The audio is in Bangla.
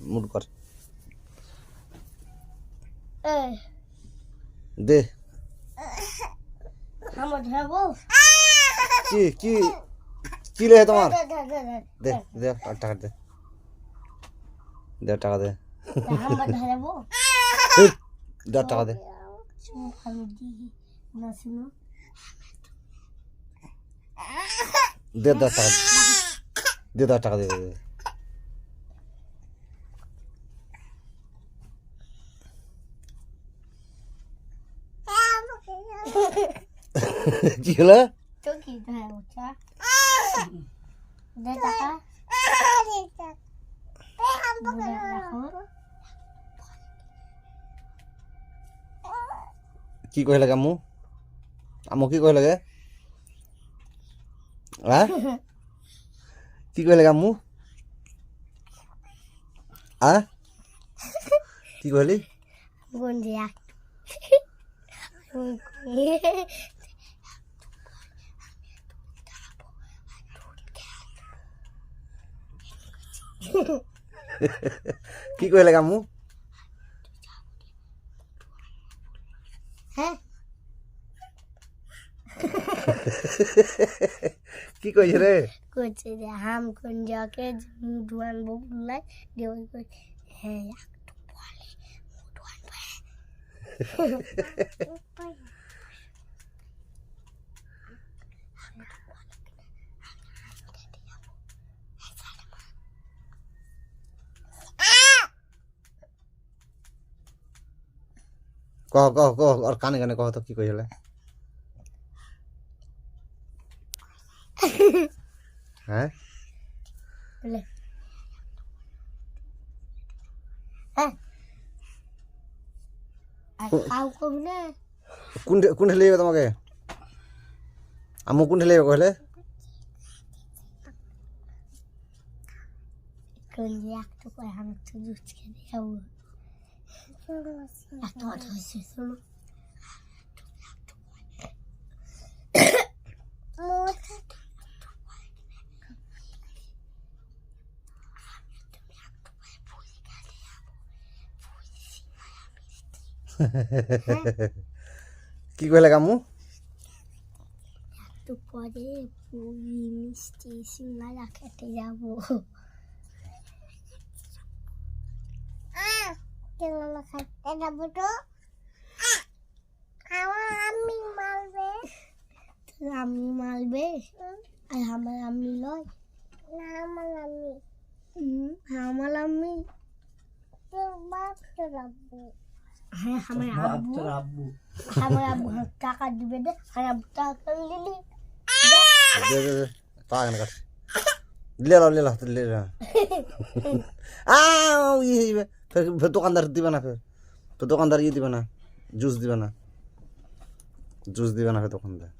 মুড কর। দে। কি কি কি লে তোমার? দে, দে, টাকা দে। দে টাকা দে। দে টাকা দে। দে দে টাকা দে। দে দে টাকা দে দে, দে। কি হলো কি কি কহিল লাগে আমু আমু কি কহিল লাগে হা কি কহিল লাগে আমু আ কি কহিলি গুঞ্জিয়া কি লাগে আমু হ্যাঁ। কি কইছে রে? করছে যে হাম কোন যাকে মুডুয়ান বগুলাই দেও কই হ্যাঁ একটু বলে মুডুয়ান কহ কহ কহ আর কানে কানে কহ তো কি কইছিল হ্যাঁ? হ্যাঁ। কোন কোন ঠেলিবে তোমাকে? আমু কোন ঠেলিবে কহিলে? কোন আমি জুস খেয়ে যাব। এত কথা হয়েছে শোনো কি কইলে কামু একটু পরে পুরি মিষ্টি সিঙ্গারা খেতে যাব সিঙ্গারা খেতে যাব তো? আমার আমি মারবে। আমি মারবে? আর আমার আমি লয়? না আমার আমি আমার আমি হ্যাঁ আমার আব্বু। আমার আব্বু টাকা দিবে দে আর আব্বু টাকা দিলি। দে দে দে পা কানে কাট। লে লো লে লে। আ ই হইবে ফের ফের দোকানদার দিবে না ফের। ফের দোকানদার ইয়ে দিবে না, জুস দিবে না। জুস দিবে না ফের দোকানদার।